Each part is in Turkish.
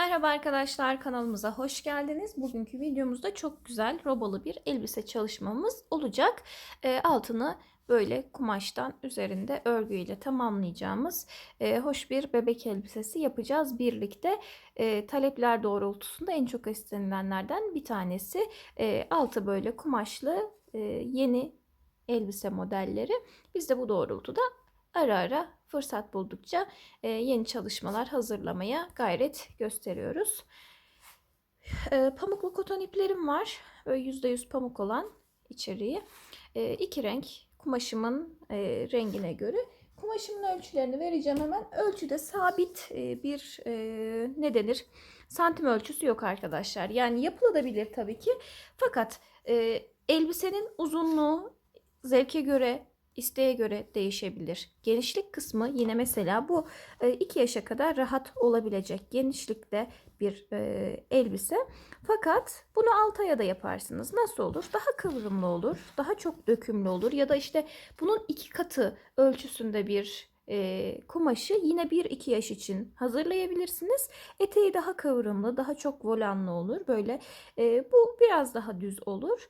Merhaba arkadaşlar kanalımıza hoş geldiniz. Bugünkü videomuzda çok güzel robalı bir elbise çalışmamız olacak. E, altını böyle kumaştan üzerinde örgüyle tamamlayacağımız e, hoş bir bebek elbisesi yapacağız birlikte. E, talepler doğrultusunda en çok istenilenlerden bir tanesi e, altı böyle kumaşlı e, yeni elbise modelleri. Biz de bu doğrultuda ara ara fırsat buldukça e, yeni çalışmalar hazırlamaya gayret gösteriyoruz. E, pamuklu koton iplerim var. Böyle %100 pamuk olan içeriği. E, iki renk kumaşımın e, rengine göre. Kumaşımın ölçülerini vereceğim hemen. Ölçüde sabit bir e, ne denir? Santim ölçüsü yok arkadaşlar. Yani yapılabilir tabii ki. Fakat elbisenin uzunluğu zevke göre isteğe göre değişebilir. Genişlik kısmı yine mesela bu 2 yaşa kadar rahat olabilecek genişlikte bir e, elbise. Fakat bunu 6 aya da yaparsınız. Nasıl olur? Daha kıvrımlı olur, daha çok dökümlü olur ya da işte bunun iki katı ölçüsünde bir e, kumaşı yine 1-2 yaş için hazırlayabilirsiniz. Eteği daha kıvrımlı, daha çok volanlı olur. Böyle e, bu biraz daha düz olur.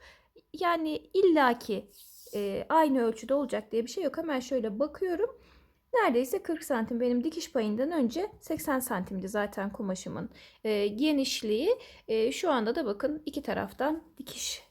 Yani illaki e, aynı ölçüde olacak diye bir şey yok. Hemen şöyle bakıyorum. Neredeyse 40 santim benim dikiş payından önce 80 santimdi zaten kumaşımın e, genişliği. E, şu anda da bakın iki taraftan dikiş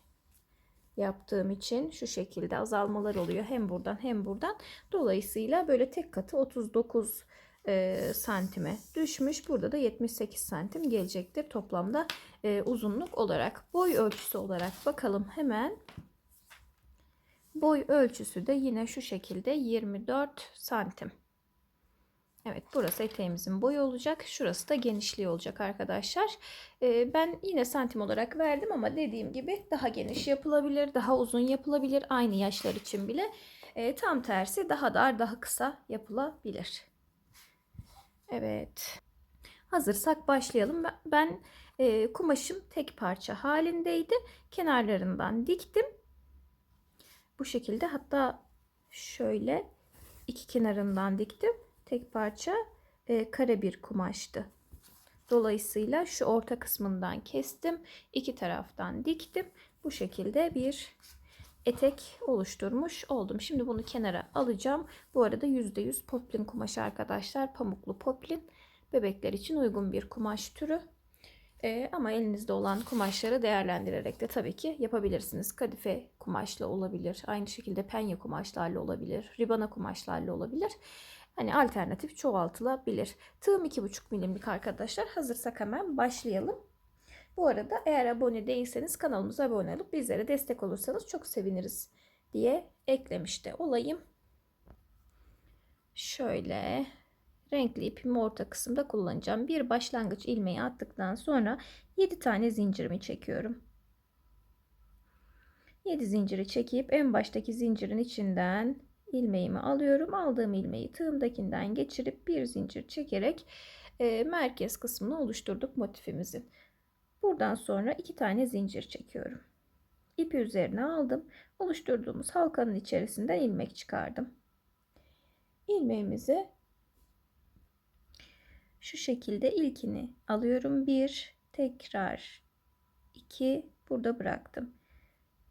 yaptığım için şu şekilde azalmalar oluyor hem buradan hem buradan. Dolayısıyla böyle tek katı 39 e, santime düşmüş. Burada da 78 santim gelecektir toplamda e, uzunluk olarak. Boy ölçüsü olarak bakalım hemen. Boy ölçüsü de yine şu şekilde 24 santim. Evet burası eteğimizin boyu olacak. Şurası da genişliği olacak arkadaşlar. Ee, ben yine santim olarak verdim ama dediğim gibi daha geniş yapılabilir. Daha uzun yapılabilir. Aynı yaşlar için bile. Ee, tam tersi daha dar daha kısa yapılabilir. Evet. Hazırsak başlayalım. Ben e, kumaşım tek parça halindeydi. Kenarlarından diktim. Bu şekilde hatta şöyle iki kenarından diktim. Tek parça e, kare bir kumaştı. Dolayısıyla şu orta kısmından kestim. iki taraftan diktim. Bu şekilde bir etek oluşturmuş oldum. Şimdi bunu kenara alacağım. Bu arada %100 poplin kumaşı arkadaşlar. Pamuklu poplin. Bebekler için uygun bir kumaş türü. E, ama elinizde olan kumaşları değerlendirerek de tabii ki yapabilirsiniz. Kadife kumaşlı olabilir. Aynı şekilde penye kumaşlarla olabilir. Ribana kumaşlarla olabilir. Hani alternatif çoğaltılabilir. Tığım 2,5 milimlik arkadaşlar. Hazırsak hemen başlayalım. Bu arada eğer abone değilseniz kanalımıza abone olup bizlere destek olursanız çok seviniriz diye eklemiş de olayım. Şöyle renkli ipimi orta kısımda kullanacağım. Bir başlangıç ilmeği attıktan sonra 7 tane zincirimi çekiyorum. 7 zinciri çekip en baştaki zincirin içinden ilmeğimi alıyorum. Aldığım ilmeği tığımdakinden geçirip bir zincir çekerek e, merkez kısmını oluşturduk motifimizin. Buradan sonra iki tane zincir çekiyorum. İpi üzerine aldım. Oluşturduğumuz halkanın içerisinden ilmek çıkardım. İlmeğimizi şu şekilde ilkini alıyorum. Bir, tekrar iki, burada bıraktım.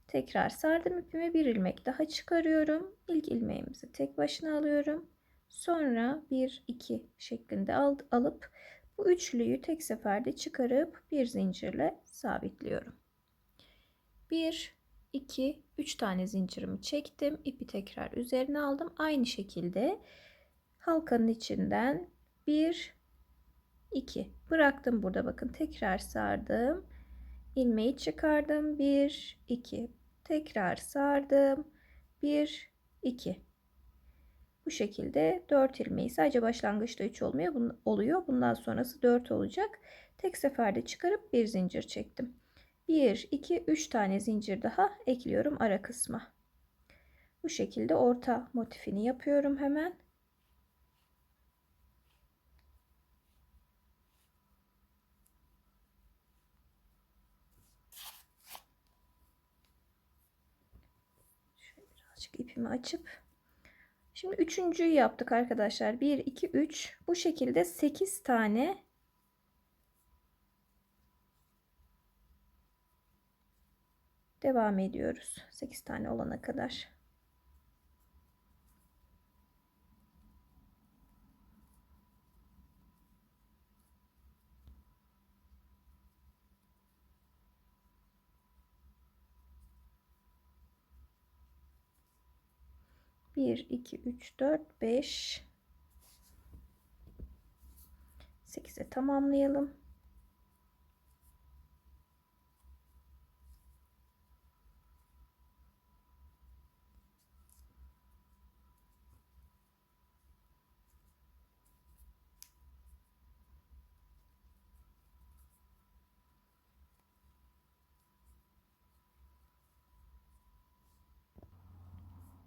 Tekrar sardım ipimi bir ilmek daha çıkarıyorum. İlk ilmeğimizi tek başına alıyorum. Sonra bir iki şeklinde al, alıp bu üçlüyü tek seferde çıkarıp bir zincirle sabitliyorum. Bir, iki, üç tane zincirimi çektim. İpi tekrar üzerine aldım. Aynı şekilde halkanın içinden bir 2 bıraktım burada. Bakın tekrar sardım. İlmeği çıkardım. 1 2 tekrar sardım. 1 2 bu şekilde 4 ilmeği. Sadece başlangıçta 3 olmuyor. Bun, oluyor. Bundan sonrası 4 olacak. Tek seferde çıkarıp bir zincir çektim. 1 2 3 tane zincir daha ekliyorum ara kısma. Bu şekilde orta motifini yapıyorum hemen birazcık ipimi açıp. Şimdi üçüncüyü yaptık arkadaşlar. 1 2 3 bu şekilde 8 tane devam ediyoruz. 8 tane olana kadar. Bir, iki, üç, dört, beş, sekize tamamlayalım.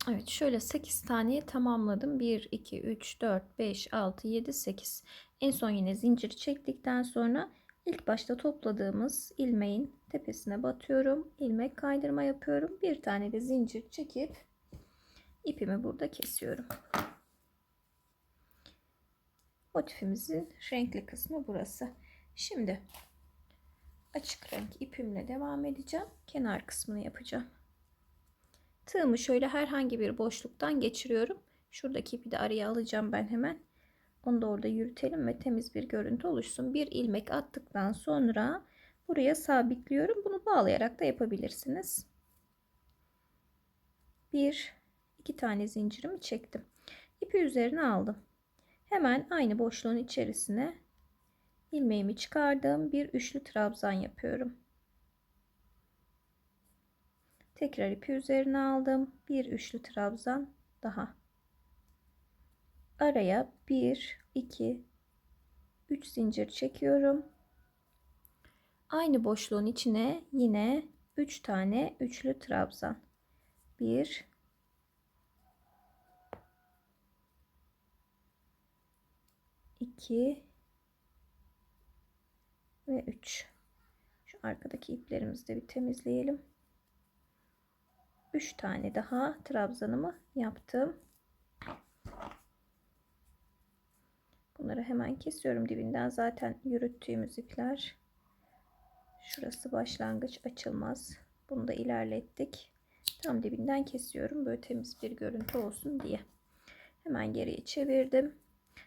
Evet şöyle 8 tane tamamladım. 1, 2, 3, 4, 5, 6, 7, 8. En son yine zincir çektikten sonra ilk başta topladığımız ilmeğin tepesine batıyorum. ilmek kaydırma yapıyorum. Bir tane de zincir çekip ipimi burada kesiyorum. Motifimizin renkli kısmı burası. Şimdi açık renk ipimle devam edeceğim. Kenar kısmını yapacağım. Tığımı şöyle herhangi bir boşluktan geçiriyorum. Şuradaki ipi de araya alacağım ben hemen. Onu da orada yürütelim ve temiz bir görüntü oluşsun. Bir ilmek attıktan sonra buraya sabitliyorum. Bunu bağlayarak da yapabilirsiniz. Bir, iki tane zincirimi çektim. İpi üzerine aldım. Hemen aynı boşluğun içerisine ilmeğimi çıkardım. Bir üçlü trabzan yapıyorum. Tekrar ipi üzerine aldım. Bir üçlü trabzan daha. Araya 1, 2, 3 zincir çekiyorum. Aynı boşluğun içine yine 3 tane üçlü trabzan. 1 2 ve 3. Şu arkadaki iplerimizi de bir temizleyelim. 3 tane daha trabzanımı yaptım. Bunları hemen kesiyorum dibinden. Zaten yürüttüğümüz ipler. Şurası başlangıç açılmaz. Bunu da ilerlettik. Tam dibinden kesiyorum. Böyle temiz bir görüntü olsun diye. Hemen geriye çevirdim.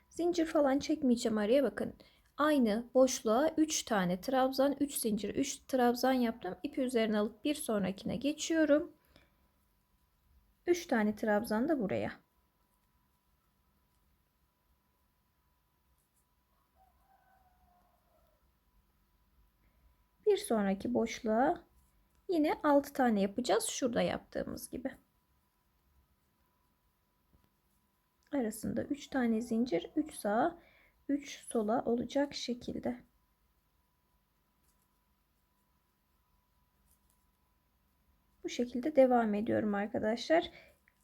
Zincir falan çekmeyeceğim araya bakın. Aynı boşluğa 3 tane trabzan, 3 zincir, 3 trabzan yaptım. İpi üzerine alıp bir sonrakine geçiyorum. 3 tane trabzan da buraya. Bir sonraki boşluğa yine 6 tane yapacağız. Şurada yaptığımız gibi. Arasında 3 tane zincir, 3 sağa, 3 sola olacak şekilde. Bu şekilde devam ediyorum arkadaşlar.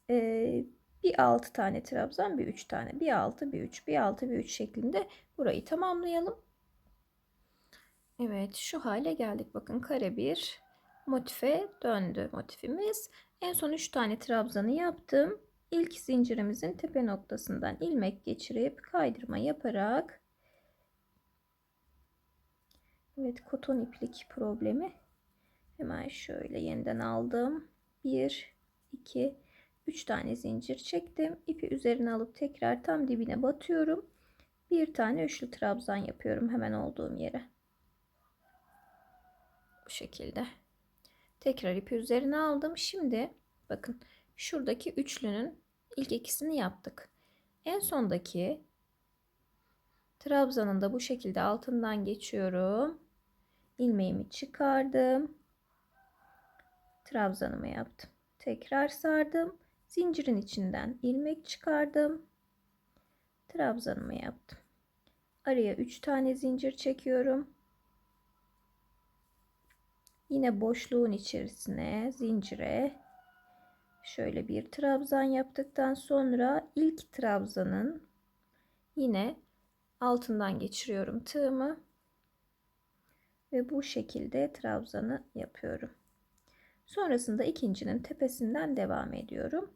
Ee, bir 6 tane trabzan bir 3 tane bir 6 bir 3 bir 6 bir 3 şeklinde burayı tamamlayalım. Evet şu hale geldik. Bakın kare bir motife döndü motifimiz. En son 3 tane trabzanı yaptım. İlk zincirimizin tepe noktasından ilmek geçirip kaydırma yaparak Evet koton iplik problemi Hemen şöyle yeniden aldım. 1, 2, 3 tane zincir çektim. İpi üzerine alıp tekrar tam dibine batıyorum. Bir tane üçlü trabzan yapıyorum hemen olduğum yere. Bu şekilde. Tekrar ipi üzerine aldım. Şimdi bakın şuradaki üçlünün ilk ikisini yaptık. En sondaki trabzanın da bu şekilde altından geçiyorum. ilmeğimi çıkardım trabzanımı yaptım. Tekrar sardım. Zincirin içinden ilmek çıkardım. Trabzanımı yaptım. Araya 3 tane zincir çekiyorum. Yine boşluğun içerisine zincire şöyle bir trabzan yaptıktan sonra ilk trabzanın yine altından geçiriyorum tığımı ve bu şekilde trabzanı yapıyorum. Sonrasında ikincinin tepesinden devam ediyorum.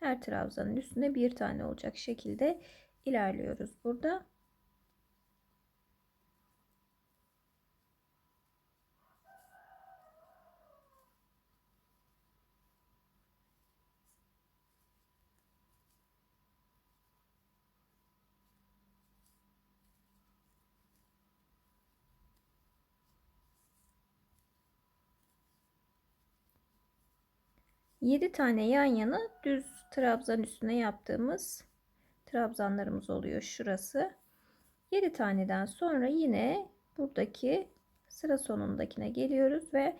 Her trabzanın üstüne bir tane olacak şekilde ilerliyoruz burada. 7 tane yan yana düz trabzan üstüne yaptığımız trabzanlarımız oluyor şurası. 7 taneden sonra yine buradaki sıra sonundakine geliyoruz ve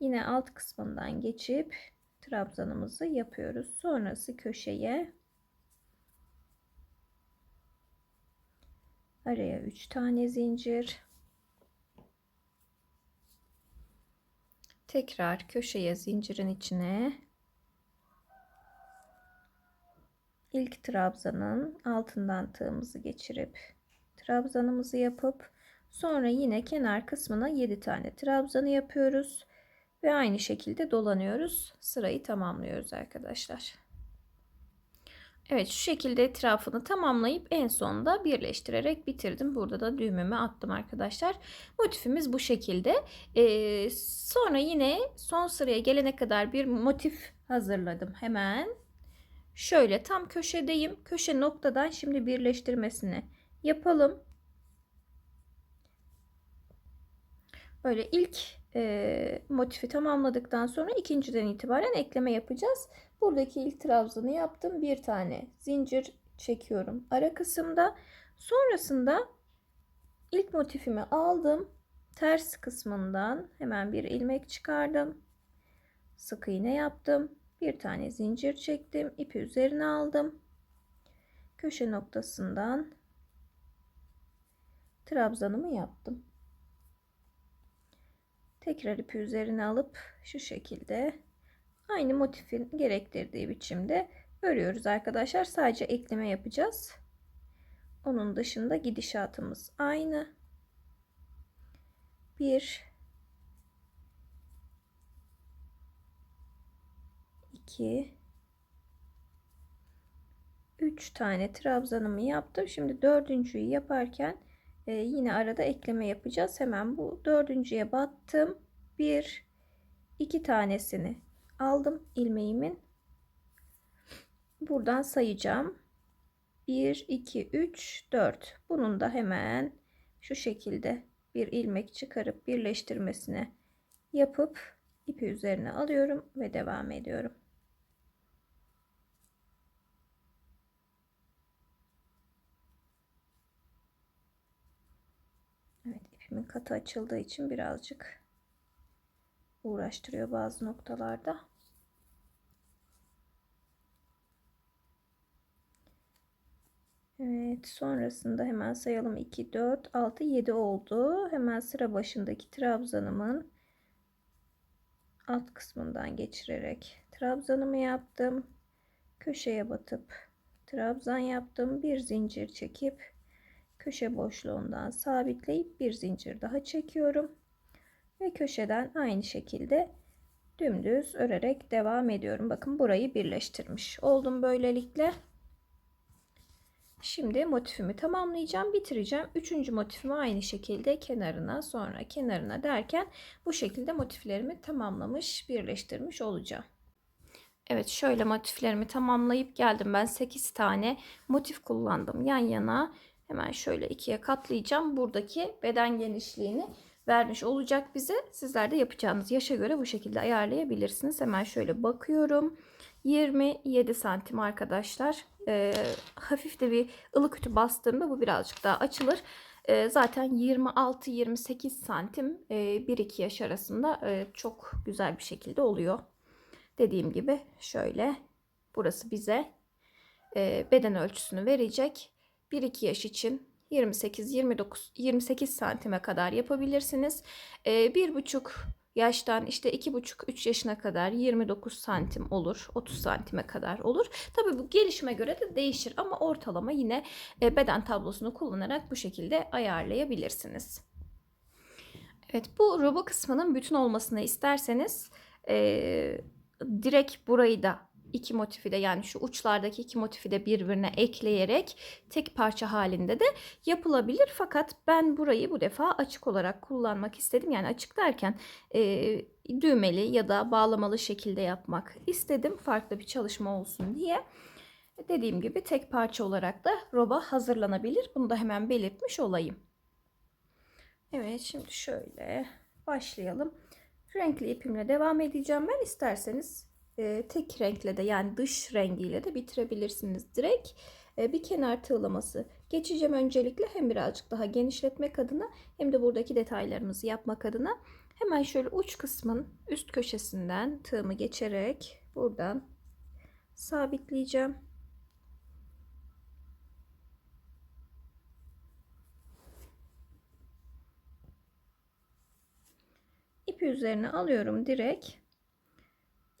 yine alt kısmından geçip trabzanımızı yapıyoruz. Sonrası köşeye araya 3 tane zincir tekrar köşeye zincirin içine ilk trabzanın altından tığımızı geçirip trabzanımızı yapıp sonra yine kenar kısmına 7 tane trabzanı yapıyoruz ve aynı şekilde dolanıyoruz sırayı tamamlıyoruz arkadaşlar Evet şu şekilde etrafını tamamlayıp en sonunda birleştirerek bitirdim. Burada da düğümümü attım arkadaşlar. Motifimiz bu şekilde. Ee, sonra yine son sıraya gelene kadar bir motif hazırladım hemen. Şöyle tam köşedeyim. Köşe noktadan şimdi birleştirmesini yapalım. Böyle ilk e, motifi tamamladıktan sonra ikinciden itibaren ekleme yapacağız. Buradaki ilk trabzanı yaptım. Bir tane zincir çekiyorum ara kısımda. Sonrasında ilk motifimi aldım. Ters kısmından hemen bir ilmek çıkardım. Sık iğne yaptım. Bir tane zincir çektim. ipi üzerine aldım. Köşe noktasından trabzanımı yaptım. Tekrar ipi üzerine alıp şu şekilde aynı motifin gerektirdiği biçimde örüyoruz arkadaşlar. Sadece ekleme yapacağız. Onun dışında gidişatımız aynı. 1 2 3 tane trabzanımı yaptım. Şimdi dördüncüyü yaparken e, yine arada ekleme yapacağız. Hemen bu dördüncüye battım. Bir, iki tanesini aldım ilmeğimin. Buradan sayacağım. 1, 2, 3, 4. Bunun da hemen şu şekilde bir ilmek çıkarıp birleştirmesine yapıp ipi üzerine alıyorum ve devam ediyorum. Evet ipimin katı açıldığı için birazcık uğraştırıyor bazı noktalarda. Evet sonrasında hemen sayalım 2 4 6 7 oldu. Hemen sıra başındaki trabzanımın alt kısmından geçirerek trabzanımı yaptım. Köşeye batıp trabzan yaptım. Bir zincir çekip köşe boşluğundan sabitleyip bir zincir daha çekiyorum. Ve köşeden aynı şekilde dümdüz örerek devam ediyorum. Bakın burayı birleştirmiş oldum böylelikle. Şimdi motifimi tamamlayacağım, bitireceğim. Üçüncü motifimi aynı şekilde kenarına sonra kenarına derken bu şekilde motiflerimi tamamlamış, birleştirmiş olacağım. Evet şöyle motiflerimi tamamlayıp geldim. Ben 8 tane motif kullandım yan yana. Hemen şöyle ikiye katlayacağım. Buradaki beden genişliğini vermiş olacak bize. Sizler de yapacağınız yaşa göre bu şekilde ayarlayabilirsiniz. Hemen şöyle bakıyorum. 27 santim arkadaşlar. Ee, hafif de bir ılık ütü bastığımda bu birazcık daha açılır. Ee, zaten 26-28 santim e, 1-2 yaş arasında e, çok güzel bir şekilde oluyor. Dediğim gibi şöyle burası bize e, beden ölçüsünü verecek. 1-2 yaş için 28 29 28 santime kadar yapabilirsiniz. Ee, bir buçuk yaştan işte iki buçuk üç yaşına kadar 29 santim olur 30 santime kadar olur tabi bu gelişime göre de değişir ama ortalama yine e, beden tablosunu kullanarak bu şekilde ayarlayabilirsiniz Evet bu robo kısmının bütün olmasını isterseniz e, direkt burayı da iki motifi de yani şu uçlardaki iki motifi de birbirine ekleyerek tek parça halinde de yapılabilir. Fakat ben burayı bu defa açık olarak kullanmak istedim. Yani açık derken e, düğmeli ya da bağlamalı şekilde yapmak istedim. Farklı bir çalışma olsun diye. Dediğim gibi tek parça olarak da roba hazırlanabilir. Bunu da hemen belirtmiş olayım. Evet şimdi şöyle başlayalım. Renkli ipimle devam edeceğim. Ben isterseniz e, tek renkle de yani dış rengiyle de bitirebilirsiniz direkt. E, bir kenar tığlaması geçeceğim öncelikle hem birazcık daha genişletmek adına hem de buradaki detaylarımızı yapmak adına. Hemen şöyle uç kısmın üst köşesinden tığımı geçerek buradan sabitleyeceğim. İpi üzerine alıyorum direkt.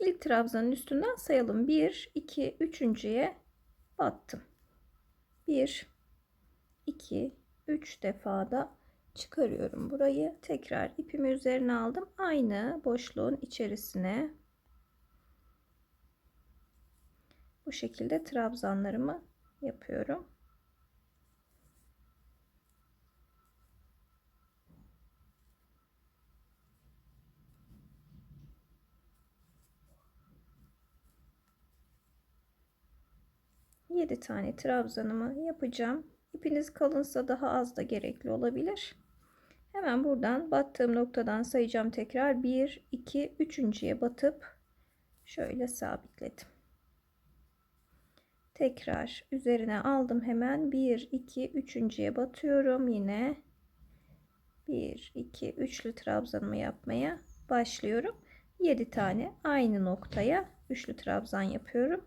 İlk trabzanın üstünden sayalım. 1, 2, 3.ye battım. 1, 2, 3 defada çıkarıyorum burayı. Tekrar ipimi üzerine aldım. Aynı boşluğun içerisine bu şekilde trabzanlarımı yapıyorum. Yedi tane trabzanımı yapacağım. İpiniz kalınsa daha az da gerekli olabilir. Hemen buradan battığım noktadan sayacağım tekrar. 1, 2, 3.ye batıp şöyle sabitledim. Tekrar üzerine aldım hemen. 1, 2, 3.ye batıyorum. Yine 1, 2, üçlü trabzanımı yapmaya başlıyorum. 7 tane aynı noktaya üçlü trabzan yapıyorum.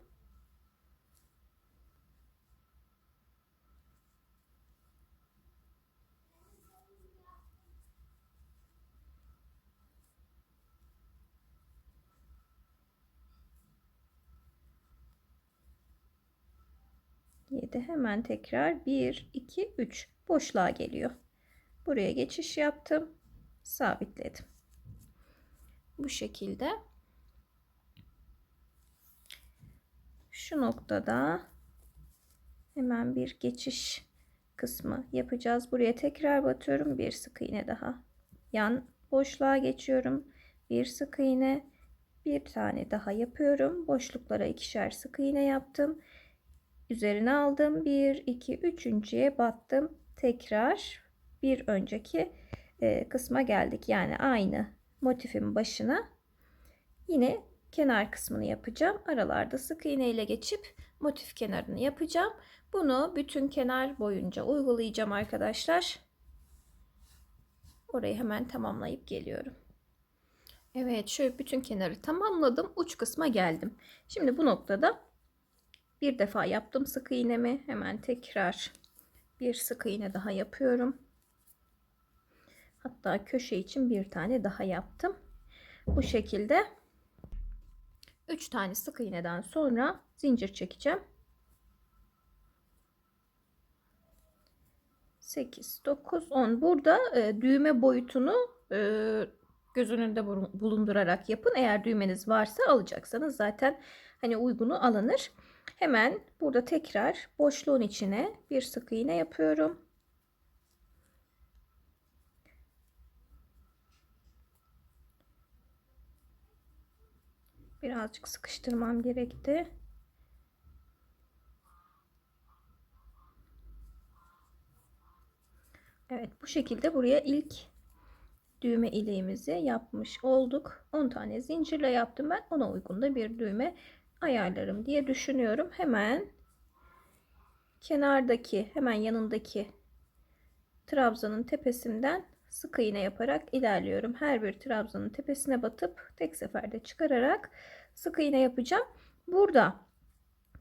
Yedi hemen tekrar 1 2 3 boşluğa geliyor. Buraya geçiş yaptım. Sabitledim. Bu şekilde şu noktada hemen bir geçiş kısmı yapacağız. Buraya tekrar batıyorum. Bir sık iğne daha. Yan boşluğa geçiyorum. Bir sık iğne, bir tane daha yapıyorum. Boşluklara ikişer sık iğne yaptım. Üzerine aldım. 1 2 3.ye battım. Tekrar bir önceki e, kısma geldik. Yani aynı motifin başına yine kenar kısmını yapacağım. Aralarda sık iğne ile geçip motif kenarını yapacağım. Bunu bütün kenar boyunca uygulayacağım arkadaşlar. Orayı hemen tamamlayıp geliyorum. Evet şöyle bütün kenarı tamamladım. Uç kısma geldim. Şimdi bu noktada bir defa yaptım sık iğnemi. Hemen tekrar bir sık iğne daha yapıyorum. Hatta köşe için bir tane daha yaptım. Bu şekilde 3 tane sık iğneden sonra zincir çekeceğim. 8 9 10 burada e, düğme boyutunu e, göz önünde bulundurarak yapın. Eğer düğmeniz varsa alacaksanız zaten hani uygunu alınır. Hemen burada tekrar boşluğun içine bir sık iğne yapıyorum. Birazcık sıkıştırmam gerekti. Evet bu şekilde buraya ilk düğme iliğimizi yapmış olduk. 10 tane zincirle yaptım ben. Ona uygun da bir düğme ayarlarım diye düşünüyorum. Hemen kenardaki hemen yanındaki trabzanın tepesinden sık iğne yaparak ilerliyorum. Her bir trabzanın tepesine batıp tek seferde çıkararak sık iğne yapacağım. Burada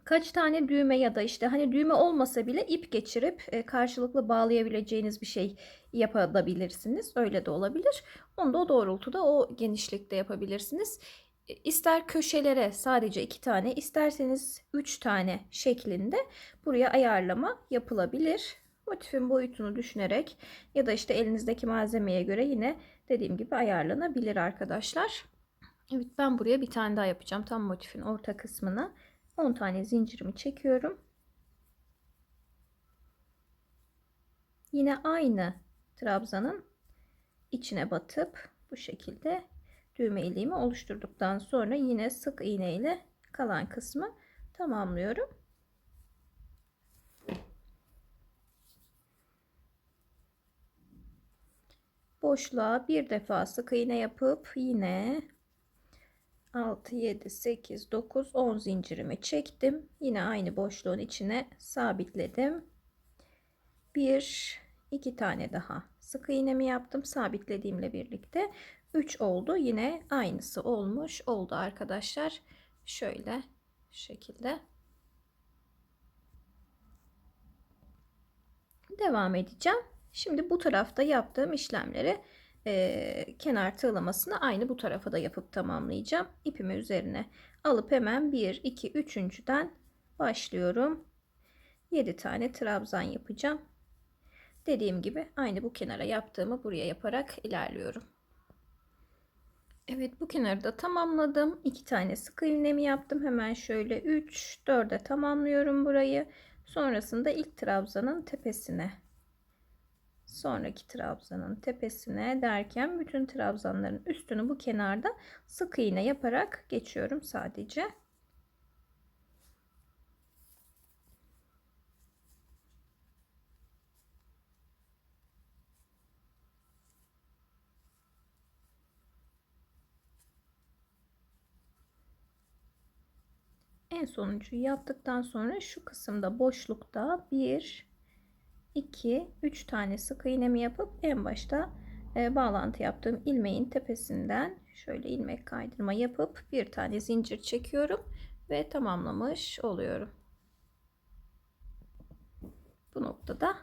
kaç tane düğme ya da işte hani düğme olmasa bile ip geçirip e, karşılıklı bağlayabileceğiniz bir şey yapabilirsiniz. Öyle de olabilir. Onu da o doğrultuda o genişlikte yapabilirsiniz. E, ister köşelere sadece iki tane isterseniz üç tane şeklinde buraya ayarlama yapılabilir. Motifin boyutunu düşünerek ya da işte elinizdeki malzemeye göre yine dediğim gibi ayarlanabilir arkadaşlar. Evet ben buraya bir tane daha yapacağım. Tam motifin orta kısmına 10 tane zincirimi çekiyorum. Yine aynı trabzanın içine batıp bu şekilde düğme iliğimi oluşturduktan sonra yine sık iğne ile kalan kısmı tamamlıyorum. Boşluğa bir defa sık iğne yapıp yine 6, 7, 8, 9, 10 zincirimi çektim. Yine aynı boşluğun içine sabitledim. Bir, iki tane daha sık iğnemi yaptım. Sabitlediğimle birlikte 3 oldu. Yine aynısı olmuş oldu arkadaşlar. Şöyle şekilde. Devam edeceğim. Şimdi bu tarafta yaptığım işlemleri e, kenar tığlamasını aynı bu tarafa da yapıp tamamlayacağım. İpimi üzerine alıp hemen 1, 2, 3.den başlıyorum. 7 tane trabzan yapacağım. Dediğim gibi aynı bu kenara yaptığımı buraya yaparak ilerliyorum. Evet bu kenarı da tamamladım. 2 tane sık iğnemi yaptım. Hemen şöyle 3, 4'e tamamlıyorum burayı. Sonrasında ilk trabzanın tepesine sonraki trabzanın tepesine derken bütün trabzanların üstünü bu kenarda sık iğne yaparak geçiyorum sadece. En sonuncuyu yaptıktan sonra şu kısımda boşlukta bir 2 3 tane sık iğnemi yapıp en başta e, bağlantı yaptığım ilmeğin tepesinden şöyle ilmek kaydırma yapıp bir tane zincir çekiyorum ve tamamlamış oluyorum. Bu noktada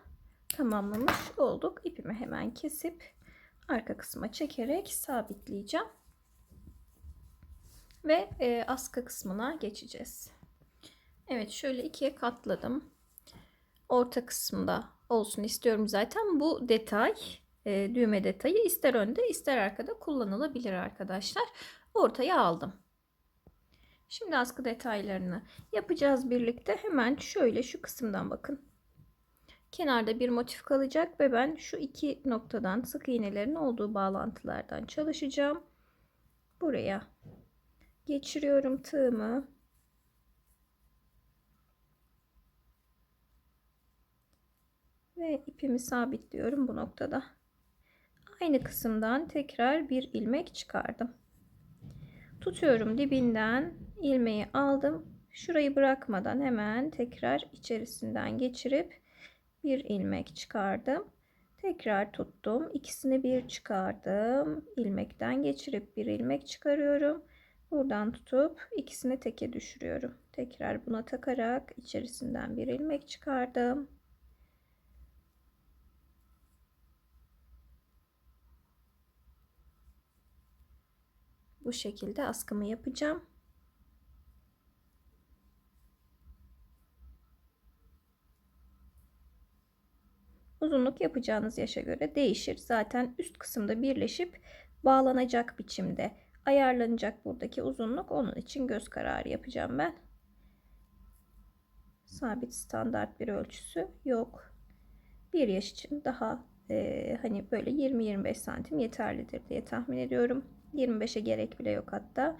tamamlamış olduk. İpimi hemen kesip arka kısma çekerek sabitleyeceğim. Ve e, askı kısmına geçeceğiz. Evet şöyle ikiye katladım. Orta kısımda olsun istiyorum zaten. Bu detay e, düğme detayı ister önde ister arkada kullanılabilir arkadaşlar. Ortaya aldım. Şimdi askı detaylarını yapacağız birlikte. Hemen şöyle şu kısımdan bakın. Kenarda bir motif kalacak ve ben şu iki noktadan sık iğnelerin olduğu bağlantılardan çalışacağım. Buraya geçiriyorum tığımı. ve ipimi sabitliyorum bu noktada. Aynı kısımdan tekrar bir ilmek çıkardım. Tutuyorum dibinden ilmeği aldım. Şurayı bırakmadan hemen tekrar içerisinden geçirip bir ilmek çıkardım. Tekrar tuttum. İkisini bir çıkardım. ilmekten geçirip bir ilmek çıkarıyorum. Buradan tutup ikisini teke düşürüyorum. Tekrar buna takarak içerisinden bir ilmek çıkardım. bu şekilde askımı yapacağım. Uzunluk yapacağınız yaşa göre değişir. Zaten üst kısımda birleşip bağlanacak biçimde ayarlanacak buradaki uzunluk. Onun için göz kararı yapacağım ben. Sabit standart bir ölçüsü yok. Bir yaş için daha e, hani böyle 20-25 santim yeterlidir diye tahmin ediyorum. 25'e gerek bile yok hatta.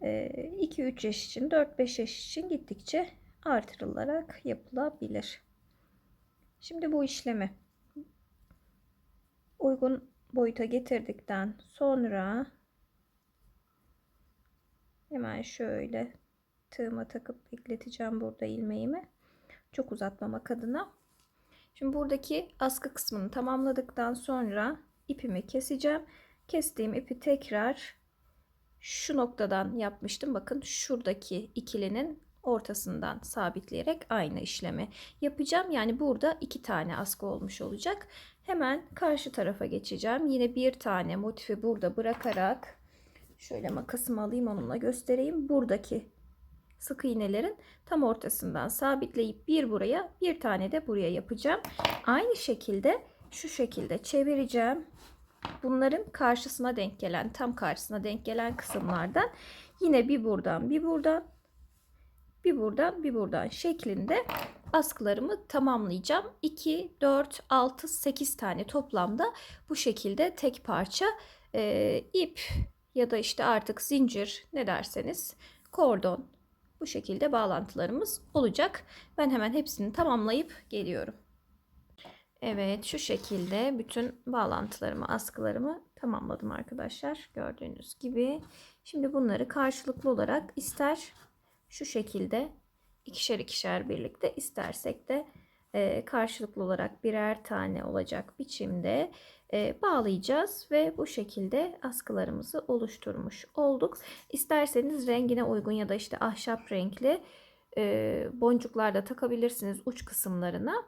2-3 ee, yaş için 4-5 yaş için gittikçe artırılarak yapılabilir. Şimdi bu işlemi uygun boyuta getirdikten sonra hemen şöyle tığıma takıp bekleteceğim burada ilmeğimi. Çok uzatmamak adına. Şimdi buradaki askı kısmını tamamladıktan sonra ipimi keseceğim. Kestiğim ipi tekrar şu noktadan yapmıştım. Bakın şuradaki ikilinin ortasından sabitleyerek aynı işlemi yapacağım. Yani burada iki tane askı olmuş olacak. Hemen karşı tarafa geçeceğim. Yine bir tane motifi burada bırakarak şöyle makasımı alayım onunla göstereyim. Buradaki sık iğnelerin tam ortasından sabitleyip bir buraya bir tane de buraya yapacağım. Aynı şekilde şu şekilde çevireceğim bunların karşısına denk gelen tam karşısına denk gelen kısımlardan yine bir buradan bir buradan bir buradan bir buradan şeklinde askılarımı tamamlayacağım. 2, 4, 6, 8 tane toplamda bu şekilde tek parça e, ip ya da işte artık zincir ne derseniz kordon bu şekilde bağlantılarımız olacak. Ben hemen hepsini tamamlayıp geliyorum. Evet şu şekilde bütün bağlantılarımı, askılarımı tamamladım arkadaşlar. Gördüğünüz gibi. Şimdi bunları karşılıklı olarak ister şu şekilde ikişer ikişer birlikte istersek de e, karşılıklı olarak birer tane olacak biçimde bağlayacağız ve bu şekilde askılarımızı oluşturmuş olduk. İsterseniz rengine uygun ya da işte ahşap renkli e, boncuklar da takabilirsiniz uç kısımlarına.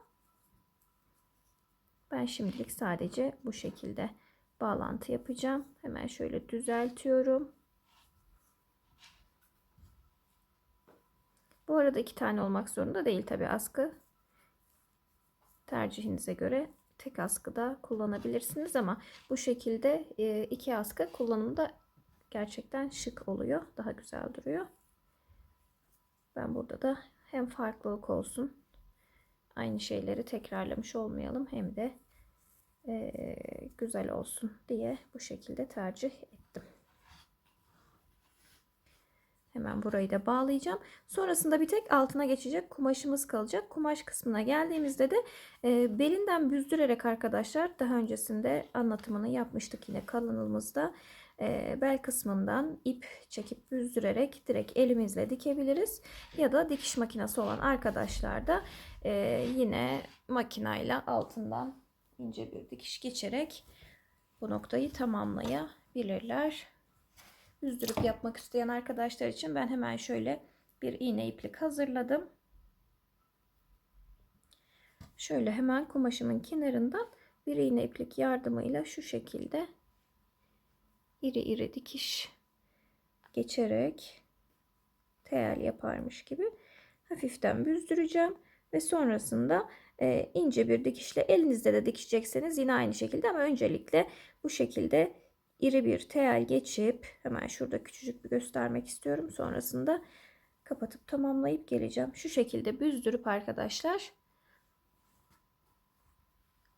Ben şimdilik sadece bu şekilde bağlantı yapacağım. Hemen şöyle düzeltiyorum. Bu arada iki tane olmak zorunda değil tabi askı. Tercihinize göre tek askı da kullanabilirsiniz ama bu şekilde e, iki askı kullanımda gerçekten şık oluyor. Daha güzel duruyor. Ben burada da hem farklılık olsun aynı şeyleri tekrarlamış olmayalım hem de e, güzel olsun diye bu şekilde tercih ettim. Hemen burayı da bağlayacağım. Sonrasında bir tek altına geçecek kumaşımız kalacak. Kumaş kısmına geldiğimizde de e, belinden büzdürerek arkadaşlar daha öncesinde anlatımını yapmıştık yine kalınımızda. E, bel kısmından ip çekip büzdürerek direkt elimizle dikebiliriz. Ya da dikiş makinesi olan arkadaşlar da e, yine makinayla altından ince bir dikiş geçerek bu noktayı tamamlayabilirler. Üzdürüp yapmak isteyen arkadaşlar için ben hemen şöyle bir iğne iplik hazırladım. Şöyle hemen kumaşımın kenarından bir iğne iplik yardımıyla şu şekilde iri iri dikiş geçerek tel yaparmış gibi hafiften büzdüreceğim ve sonrasında e, ince bir dikişle elinizde de dikişecekseniz yine aynı şekilde ama öncelikle bu şekilde iri bir tel geçip hemen şurada küçücük bir göstermek istiyorum. Sonrasında kapatıp tamamlayıp geleceğim. Şu şekilde büzdürüp arkadaşlar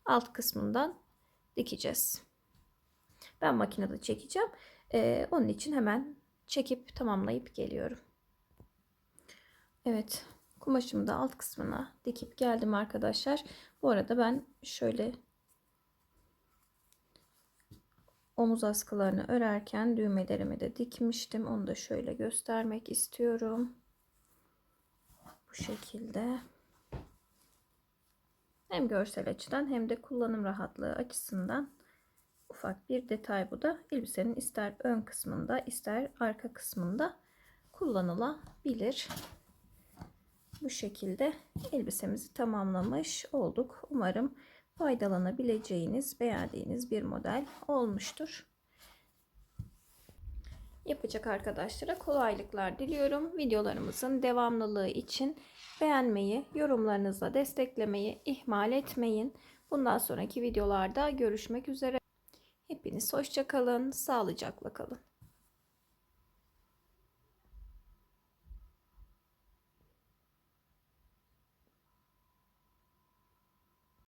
alt kısmından dikeceğiz. Ben makinede çekeceğim. Ee, onun için hemen çekip tamamlayıp geliyorum. Evet kumaşımı da alt kısmına dikip geldim arkadaşlar. Bu arada ben şöyle omuz askılarını örerken düğmelerimi de dikmiştim. Onu da şöyle göstermek istiyorum. Bu şekilde. Hem görsel açıdan hem de kullanım rahatlığı açısından ufak bir detay bu da. Elbisenin ister ön kısmında ister arka kısmında kullanılabilir. Bu şekilde elbisemizi tamamlamış olduk. Umarım faydalanabileceğiniz, beğendiğiniz bir model olmuştur. Yapacak arkadaşlara kolaylıklar diliyorum. Videolarımızın devamlılığı için beğenmeyi, yorumlarınızla desteklemeyi ihmal etmeyin. Bundan sonraki videolarda görüşmek üzere. Hepiniz hoşçakalın, sağlıcakla kalın.